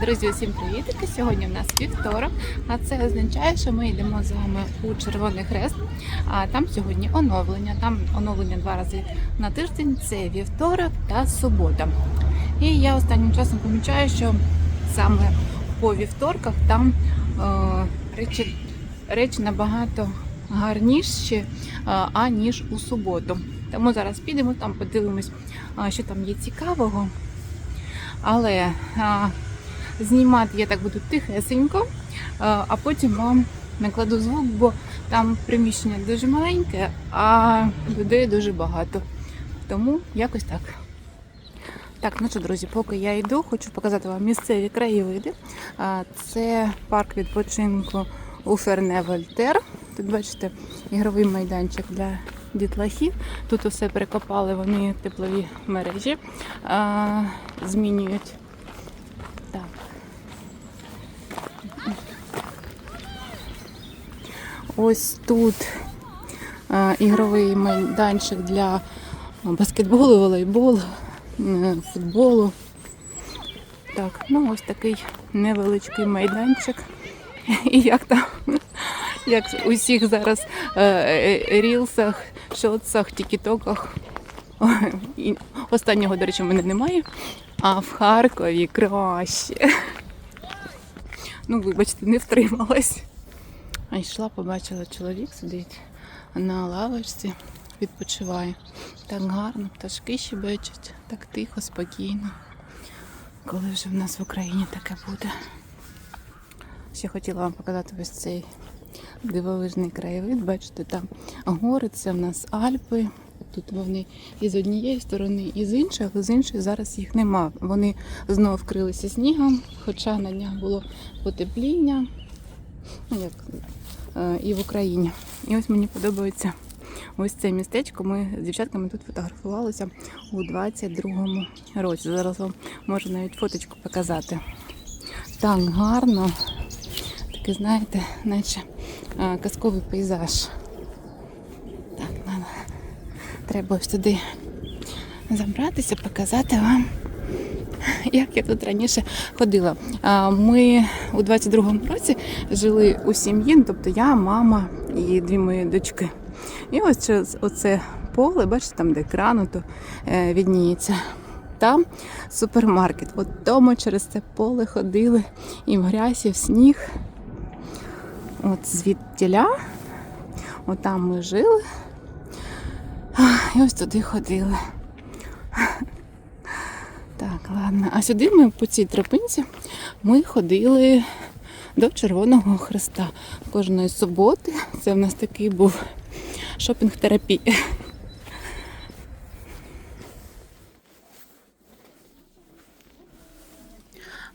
Друзі, усім привітки! Сьогодні в нас вівторок, а це означає, що ми йдемо з вами у Червоний Хрест. А там сьогодні оновлення. Там оновлення два рази на тиждень. Це вівторок та субота. І я останнім часом помічаю, що саме по вівторках там е, речі, речі набагато гарніші, е, аніж у суботу. Тому зараз підемо там, подивимось, що там є цікавого. Але а, знімати я так буду тихесенько, а, а потім вам накладу звук, бо там приміщення дуже маленьке, а людей дуже багато. Тому якось так. Так, ну що, друзі, поки я йду, хочу показати вам місцеві краєвиди. Це парк відпочинку у Ферне Вольтер. Тут бачите ігровий майданчик для дітлахів. Тут усе перекопали вони теплові мережі, змінюють. Так. Ось тут а, ігровий майданчик для баскетболу, волейболу, е, футболу. Так, ну ось такий невеличкий майданчик. І як там, як у всіх зараз е, е, рілсах, шотсах, тікітоках. Останнього, до речі, в мене немає. А в Харкові краще. Ну, вибачте, не втрималась. А йшла, побачила, чоловік сидить на лавочці, відпочиває. Так гарно, пташки щебечуть, так тихо, спокійно. Коли вже в нас в Україні таке буде. Ще хотіла вам показати ось цей дивовижний краєвид. Бачите, там гори, це в нас Альпи. Тут вони і з однієї сторони, і з іншої, але з іншої зараз їх нема. Вони знову вкрилися снігом, хоча на днях було потепління, ну як е, і в Україні. І ось мені подобається ось це містечко. Ми з дівчатками тут фотографувалися у 22-му році. Зараз вам можу навіть фоточку показати. Так гарно. Такий, знаєте, наче а, казковий пейзаж. Так, треба туди забратися, показати вам, як я тут раніше ходила. Ми у 22-му році жили у сім'ї, ну, тобто я, мама і дві мої дочки. І ось через оце поле, бачите, там де крану, то е, відніється. Там супермаркет. От тому через це поле ходили і в грязь, і в сніг. От звідтіля, от там ми жили. І ось туди ходили. Так, ладно. А сюди ми по цій тропинці ми ходили до Червоного Хреста. Кожної суботи. Це в нас такий був шопінг-терапія.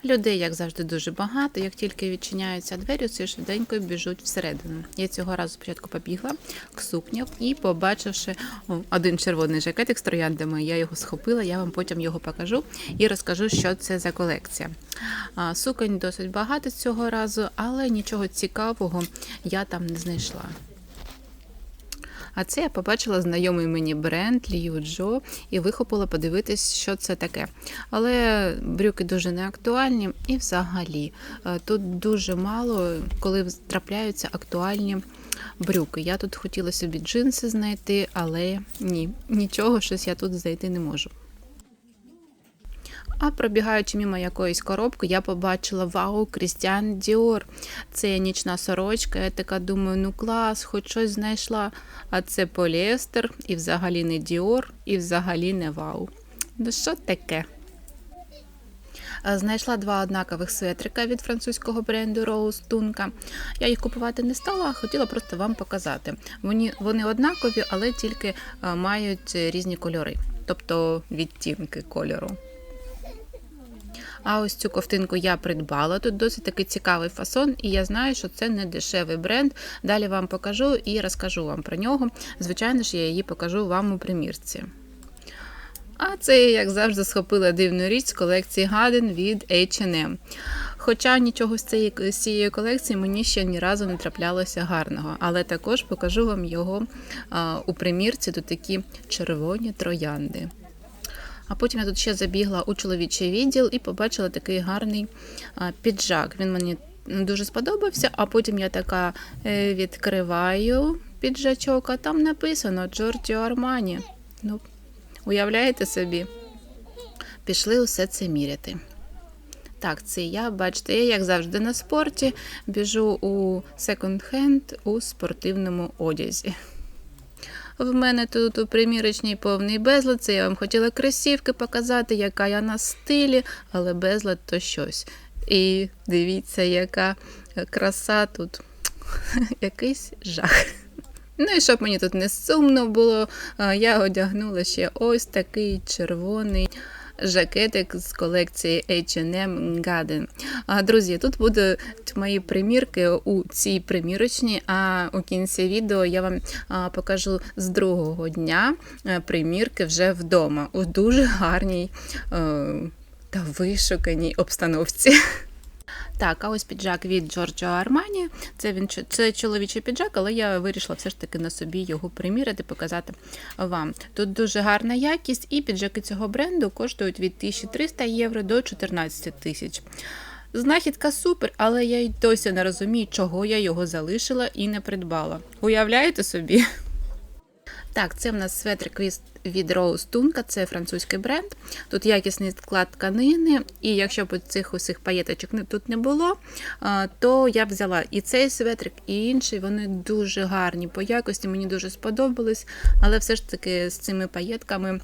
Людей, як завжди, дуже багато. Як тільки відчиняються двері, всі швиденько біжуть всередину. Я цього разу спочатку побігла к сукнях і, побачивши один червоний жакетик з трояндами, я його схопила. Я вам потім його покажу і розкажу, що це за колекція. Суконь досить багато цього разу, але нічого цікавого я там не знайшла. А це я побачила знайомий мені бренд Лію Джо і вихопила подивитись, що це таке. Але брюки дуже неактуальні і взагалі е, тут дуже мало, коли трапляються актуальні брюки. Я тут хотіла собі джинси знайти, але ні, нічого щось я тут знайти не можу. А пробігаючи мимо якоїсь коробки, я побачила вау, Крістіан Діор. Це нічна сорочка. Я така думаю, ну клас, хоч щось знайшла. А це поліестер, і взагалі не Діор, і взагалі не вау. Ну що таке? Знайшла два однакових светрика від французького бренду Rose Tunka. Я їх купувати не стала, а хотіла просто вам показати. Вони, вони однакові, але тільки мають різні кольори, тобто відтінки кольору. А ось цю ковтинку я придбала. Тут досить такий цікавий фасон, і я знаю, що це не дешевий бренд. Далі вам покажу і розкажу вам про нього. Звичайно ж, я її покажу вам у примірці. А це як завжди, схопила дивну річ з колекції Гаден від H&M. Хоча нічого з цієї, з цієї колекції мені ще ні разу не траплялося гарного, але також покажу вам його а, у примірці. Тут такі червоні троянди. А потім я тут ще забігла у чоловічий відділ і побачила такий гарний піджак. Він мені дуже сподобався, а потім я така е, відкриваю піджачок, а там написано Джорджіо Армані. Ну, уявляєте собі? Пішли усе це міряти. Так, це я, бачите, я, як завжди, на спорті, біжу у секонд-хенд у спортивному одязі. В мене тут у примірочній повний безлад. Це я вам хотіла кросівки показати, яка я на стилі, але безлад то щось. І дивіться, яка краса тут. Якийсь жах. Ну і щоб мені тут не сумно було, я одягнула ще ось такий червоний жакетик з колекції H&M Garden. Друзі, тут будуть мої примірки у цій примірочній, а у кінці відео я вам покажу з другого дня е, примірки вже вдома у дуже гарній е, та вишуканій обстановці. Так, а ось піджак від Джорджо Армані. Це він це чоловічий піджак, але я вирішила все ж таки на собі його приміряти, показати вам. Тут дуже гарна якість, і піджаки цього бренду коштують від 1300 євро до 14 тисяч. Знахідка супер, але я й досі не розумію, чого я його залишила і не придбала. Уявляєте собі? Так, це в нас светрик від- Rose Tunka, це французький бренд. Тут якісний склад тканини, і якщо б цих усіх паєточок тут не було, то я взяла і цей светрик, і інший. Вони дуже гарні по якості, мені дуже сподобались, але все ж таки з цими паєтками.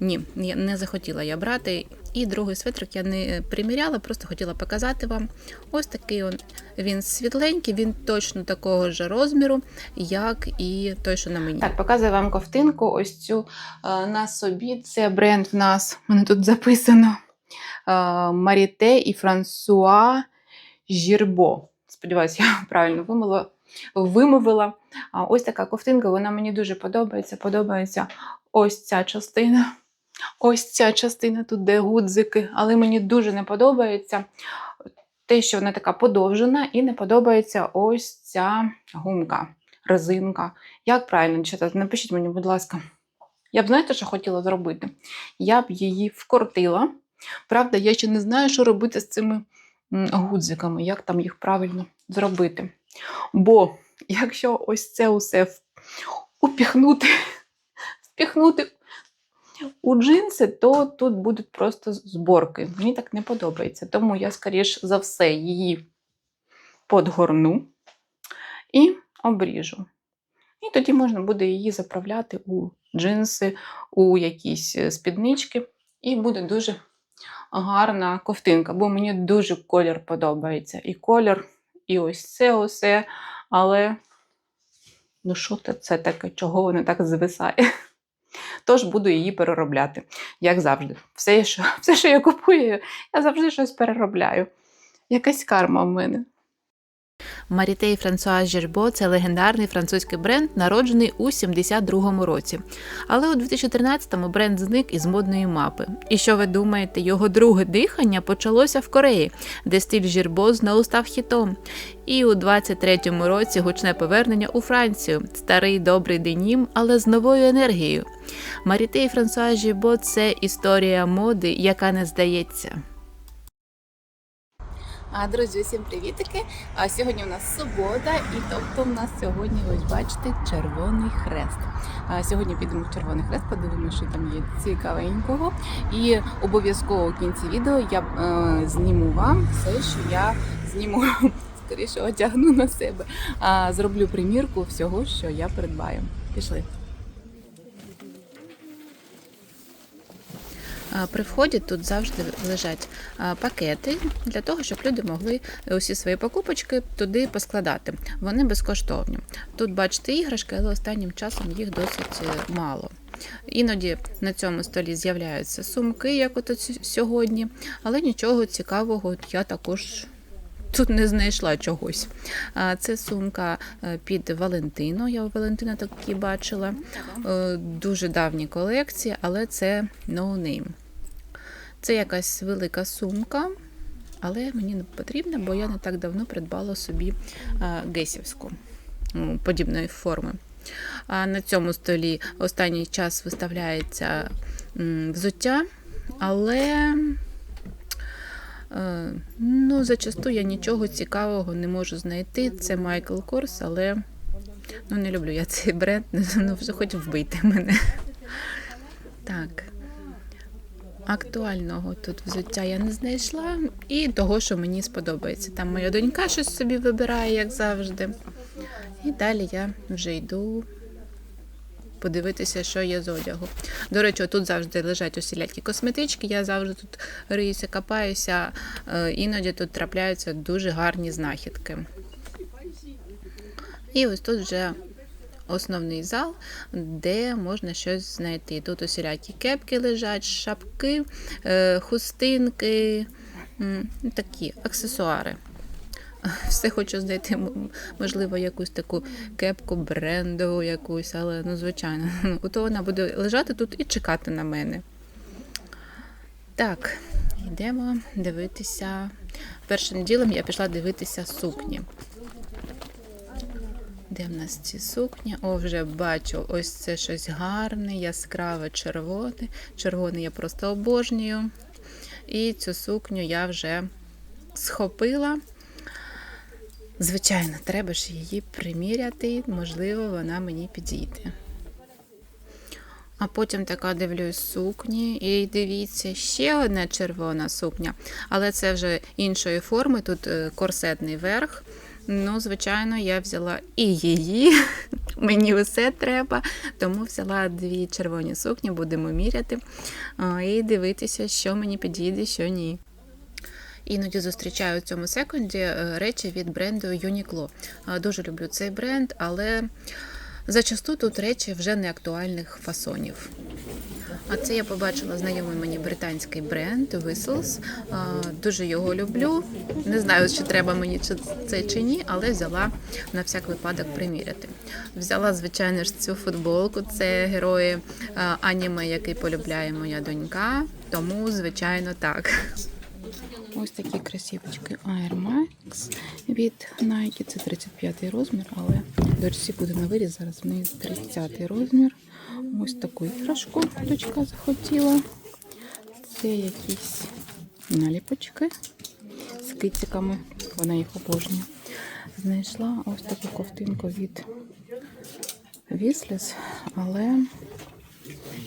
Ні, не захотіла я брати. І другий светрик я не приміряла, просто хотіла показати вам. Ось такий он, він світленький, він точно такого ж розміру, як і той, що на мені. Так, показую вам ковтинку. Ось цю е, на собі. Це бренд в нас, мене тут записано е, Маріте і Франсуа Жірбо. Сподіваюся, я правильно вимовила. вимовила. Ось така ковтинка, вона мені дуже подобається. Подобається ось ця частина. Ось ця частина тут, де гудзики, але мені дуже не подобається те, що вона така подовжена, і не подобається ось ця гумка, резинка. Як правильно читати? Напишіть мені, будь ласка. Я б знаєте, що хотіла зробити? Я б її вкрутила. Правда, я ще не знаю, що робити з цими гудзиками, як там їх правильно зробити. Бо якщо ось це усе в- упіхнути, впіхнути у джинси, то тут будуть просто зборки. Мені так не подобається. Тому я, скоріш за все, її подгорну і обріжу. І тоді можна буде її заправляти у джинси, у якісь е, спіднички, і буде дуже гарна ковтинка, бо мені дуже колір подобається. І колір, і ось це усе. Але ну що це- це таке, чого воно так звисає? Тож буду її переробляти, як завжди. Все, що, все, що я купую, я завжди щось переробляю. Якась карма в мене. Маріте і Франсуа Жербо це легендарний французький бренд, народжений у 72-му році. Але у 2013-му бренд зник із модної мапи. І що ви думаєте, його друге дихання почалося в Кореї, де стиль Жербо знову став хітом. І у 23-му році гучне повернення у Францію. Старий добрий денім, але з новою енергією. Маріте і Франсуа Жербо – це історія моди, яка не здається. Друзі, усім привітики! Сьогодні у нас субота, і тобто в нас сьогодні, ось бачите, червоний хрест. Сьогодні підемо в червоний хрест, подивимося, що там є цікавенького. І обов'язково у кінці відео я е, зніму вам все, що я зніму. Скоріше одягну на себе. А, зроблю примірку всього, що я придбаю. Пішли. При вході тут завжди лежать пакети для того, щоб люди могли усі свої покупочки туди поскладати. Вони безкоштовні. Тут бачите іграшки, але останнім часом їх досить е, мало. Іноді на цьому столі з'являються сумки, як от сьогодні, але нічого цікавого я також. Тут не знайшла чогось. Це сумка е, під Валентину. Я у Валентина такі бачила. Е, Дуже давні колекції, але це no name. Це якась велика сумка, але мені не потрібна, бо я не так давно придбала собі е, гесівську ну, подібної форми. А на цьому столі останній час виставляється взуття, але ну, зачасту я нічого цікавого не можу знайти. Це Майкл Корс, але ну, не люблю я цей бренд, ну, хоч вбийте мене. Так. Актуального тут взуття я не знайшла, і того, що мені сподобається. Там моя донька щось собі вибирає, як завжди. І далі я вже йду подивитися, що є з одягу. До речі, тут завжди лежать усілякі косметички. Я завжди тут риюся, копаюся. Е, Іноді тут трапляються дуже гарні знахідки. І ось тут вже основний зал, де можна щось знайти. Тут усілякі кепки лежать, шапки, е, хустинки, такі аксесуари. Все хочу знайти, можливо, якусь таку кепку брендову якусь, але ну, звичайно, ну, то вона буде лежати тут і чекати на мене. Так, йдемо дивитися. Першим ділом я пішла дивитися сукні. Де в нас ці сукні? О, вже бачу, ось це щось гарне, яскраве червоне. Червоне я просто обожнюю. І цю сукню я вже схопила. Звичайно, треба ж її приміряти, можливо, вона мені підійде. А потім така дивлюсь сукні, і дивіться, ще одна червона сукня, але це вже іншої форми, тут е, корсетний верх. Ну, звичайно, я взяла і її, мені усе треба, тому взяла дві червоні сукні, будемо міряти і дивитися, що мені підійде, що ні. Іноді зустрічаю у цьому секунді е, речі від бренду Uniqlo. Дуже люблю цей бренд, але зачасту тут речі вже не актуальних фасонів. А це я побачила знайомий мені британський бренд Whistles. Дуже його люблю. Не знаю, чи треба мені це чи ні, але взяла на всяк випадок приміряти. Взяла, звичайно ж, цю футболку. Це герої аніме, який полюбляє моя донька. Тому, звичайно, так. Ось такі красивочки Air Max від Nike. Це 35 розмір, але до речі, буде на виріз. Зараз в неї 30 розмір. Ось таку іграшку дочка захотіла. Це якісь наліпочки з кициками. Вона їх обожнює. Знайшла ось таку ковтинку від Вісліс, але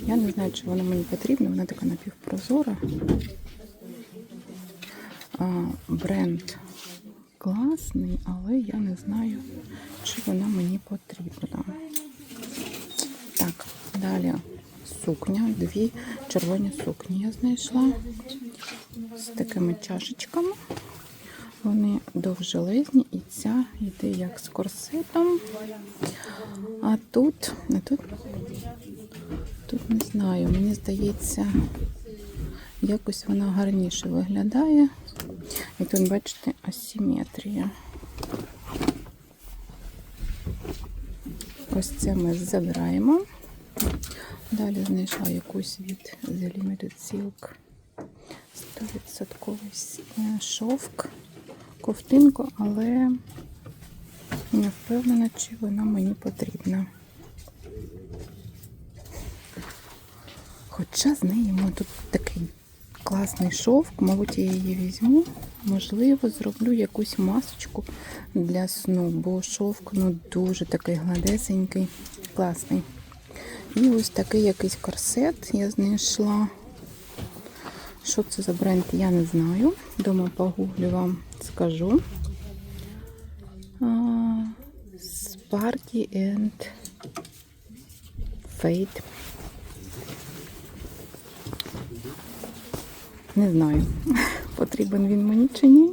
я не знаю, чи вона мені потрібна. Вона така напівпрозора. Бренд класний, але я не знаю, чи вона мені потрібна. Так, далі сукня, дві червоні сукні я знайшла з такими чашечками. Вони довжелезні, і ця йде як з корсетом. А тут, а тут, тут не знаю, мені здається, якось вона гарніше виглядає. І тут, бачите, асиметрія. Ось це ми забираємо. Далі знайшла якусь від The Limited Silk 100% шовк, ковтинку, але не впевнена, чи вона мені потрібна. Хоча з неї тут такий класний шовк, мабуть, я її візьму. Можливо, зроблю якусь масочку для сну, бо шовк ну, дуже такий гладесенький, класний. І ось такий якийсь корсет я знайшла. Що це за бренд, я не знаю. Дома погуглю вам скажу. Sparky and Fate. Не знаю, потрібен він мені чи ні.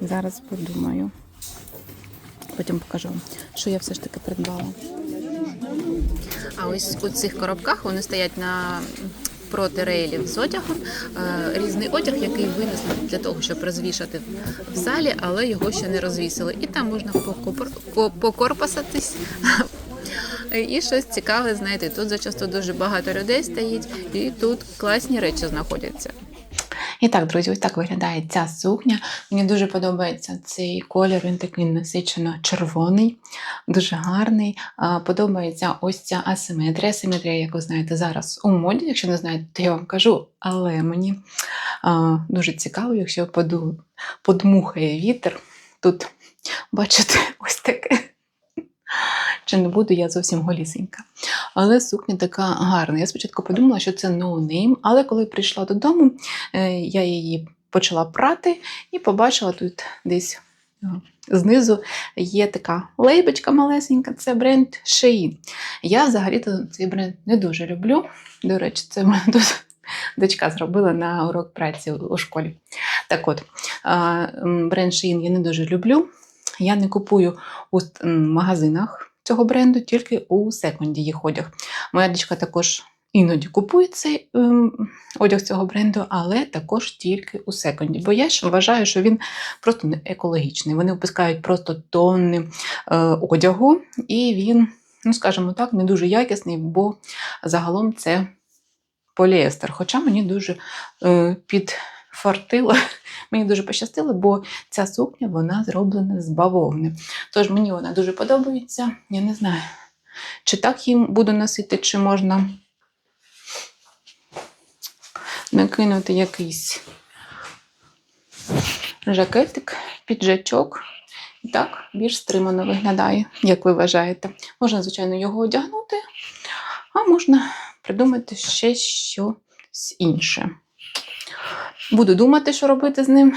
Зараз подумаю. Потім покажу що я все ж таки придбала. А ось у цих коробках вони стоять на проти рейлів з одягом. Е, Різний одяг, який винесли для того, щоб розвішати в залі, але його ще не розвісили. І там можна покорпасатись. І щось цікаве знайти. Тут зачасто дуже багато людей стоїть, і тут класні речі знаходяться. І так, друзі, ось так виглядає ця сукня. Мені дуже подобається цей колір, він такий насичено червоний, дуже гарний. Подобається ось ця асиметрія. Асиметрія, як ви знаєте, зараз у моді. Якщо не знаєте, то я вам кажу, але мені дуже цікаво, якщо подмухає вітер. Тут, бачите, ось таке. Чи не буду я зовсім голісенька. Але сукня така гарна. Я спочатку подумала, що це ноунейм, але коли прийшла додому, е, я її почала прати і побачила тут десь е, знизу є така лейбочка малесенька, це бренд Shein. Я взагалі-то цей бренд не дуже люблю. До речі, це мене тут дочка зробила на урок праці у школі. Так от, бренд Shein я не дуже люблю. Я не купую у магазинах цього бренду, тільки у секонді їх одяг. Моя дочка також іноді купує цей ем, одяг цього бренду, але також тільки у секонді. Бо я ж вважаю, що він просто не екологічний. Вони випускають просто тонни е, одягу, і він, ну скажімо так, не дуже якісний, бо загалом це поліестер. Хоча мені дуже е, підфартило, мені дуже пощастило, бо ця сукня вона зроблена з бавовни. Тож мені вона дуже подобається. Я не знаю, чи так їм буду носити, чи можна накинути якийсь жакетик, піджачок. І так більш стримано виглядає, як ви вважаєте. Можна, звичайно, його одягнути, а можна придумати ще щось інше. Буду думати, що робити з ним,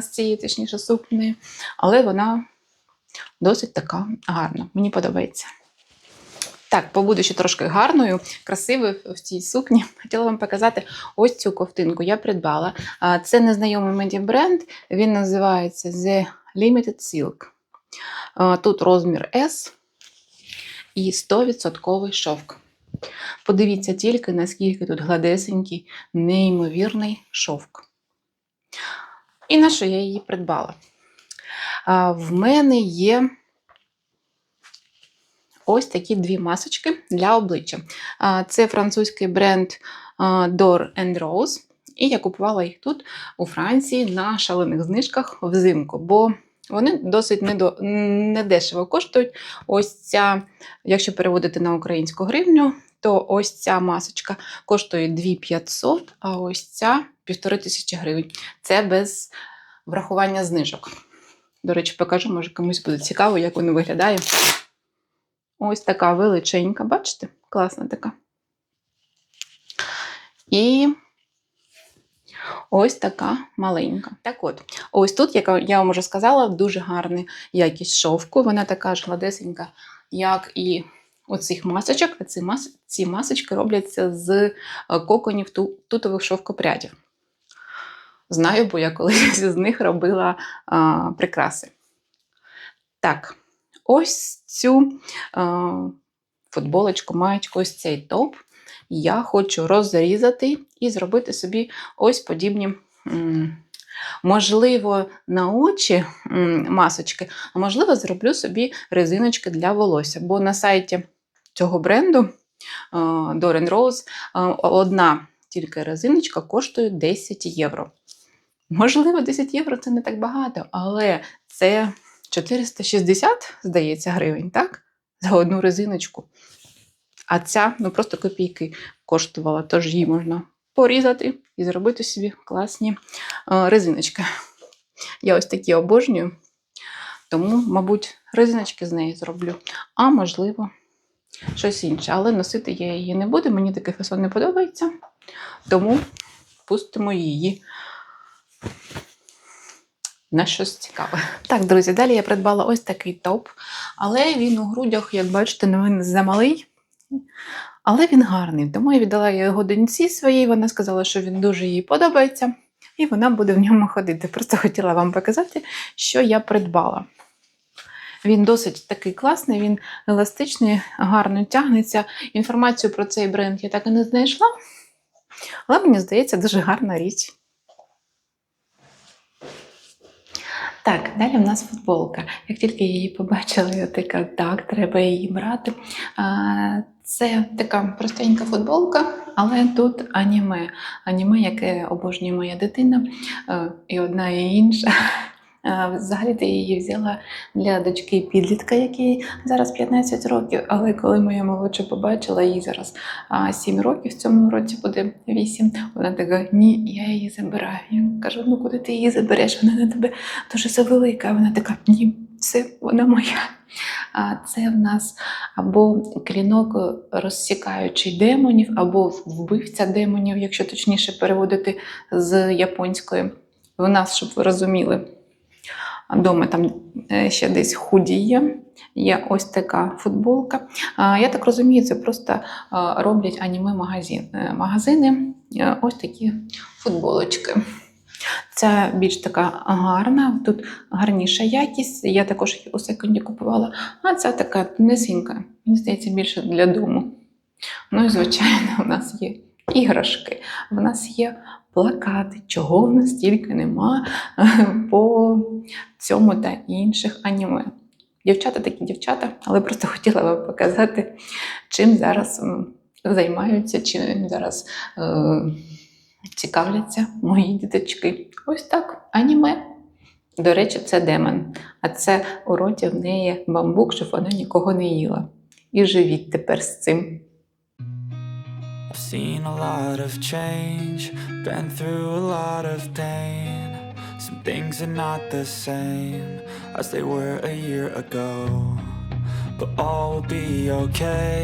з цією точніше сукнею, але вона досить така гарна. Мені подобається. Так, побуду ще трошки гарною, красивою в цій сукні. Хотіла вам показати ось цю ковтинку. Я придбала. Це незнайомий мені бренд. Він називається The Limited Silk. Тут розмір S і 100% шовк. Подивіться тільки, наскільки тут гладесенький, неймовірний шовк. І на що я її придбала? А, В мене є ось такі дві масочки для обличчя. А, Це французький бренд а, Dor and Rose. І я купувала їх тут, у Франції, на шалених знижках взимку, бо вони досить недо... недешево коштують. Ось ця, якщо переводити на українську гривню, то ось ця масочка коштує 2500, а ось ця 1500 гривень. Це без врахування знижок. До речі, покажу, може комусь буде цікаво, як воно виглядає. Ось така величенька, бачите? Класна така. І ось така маленька. Так от, ось тут, як я вам вже сказала, дуже гарна якість шовку. Вона така ж гладесенька, як і оцих масочок. А ці, мас... ці масочки робляться з е, коконів ту- тутових шовкопрядів. Знаю, бо я колись з них робила а, прикраси. Так, ось цю а, футболочку, маєчку, ось цей топ. Я хочу розрізати і зробити собі ось подібні, можливо, на очі масочки, а можливо, зроблю собі резиночки для волосся. Бо на сайті цього бренду а, Dor Rose одна тільки резиночка коштує 10 євро. Можливо, 10 євро це не так багато, але це 460, здається, гривень, так? За одну резиночку. А ця ну просто копійки коштувала, тож її можна порізати і зробити собі класні е, резиночки. Я ось такі обожнюю, тому, мабуть, резиночки з неї зроблю. А можливо, щось інше. Але носити я її не буду, мені такий фасон не подобається. Тому пустимо її на щось цікаве. Так, друзі, далі я придбала ось такий топ, але він у грудях, як бачите, на мене Але він гарний, тому я віддала його доньці своїй. Вона сказала, що він дуже їй подобається, і вона буде в ньому ходити. Просто хотіла вам показати, що я придбала. Він досить такий класний, він еластичний, гарно тягнеться. Інформацію про цей бренд я так і не знайшла, але мені здається, дуже гарна річ. Так, далі в нас футболка. Як тільки її побачила, я така, так, треба її брати. Це така простенька футболка, але тут аніме. Аніме, яке обожнює моя дитина, е, і одна, і інша. Е, Взагалі ти її взяла для дочки підлітка, який зараз 15 років. Але коли моя молодша побачила, їй зараз а, 7 років, в цьому році буде 8, вона така, ні, я її забираю. Я кажу, ну куди ти її забереш? Вона на тебе дуже завелика. Вона така, ні, все, вона моя. А це в нас або клінок е, розсікаючий демонів, або вбивця демонів, якщо точніше переводити з японської. В нас, щоб ви розуміли, Дома там е, ще десь худі є. Ось така футболка. Я так розумію, це просто роблять аніме магазин. е, магазини. е, Ось такі футболочки. Ця більш така гарна, тут гарніша якість. Я також у секунді купувала, а ця така низенька. Мені здається, більше для дому. Ну і звичайно, у нас є іграшки, в нас є плакати, чого в нас тільки нема по цьому та інших аніме. Дівчата такі дівчата, але просто хотіла вам показати, чим зараз займаються, чим зараз е, цікавляться мої діточки. Ось так, аніме. До речі, це демон. А це у роті в неї бамбук, щоб вона нікого не їла. І живіть тепер з цим. Seen a lot of change, been through a lot of pain. Some things are not the same as they were a year ago. But all will be okay.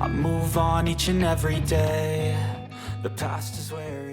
I move on each and every day. The past is where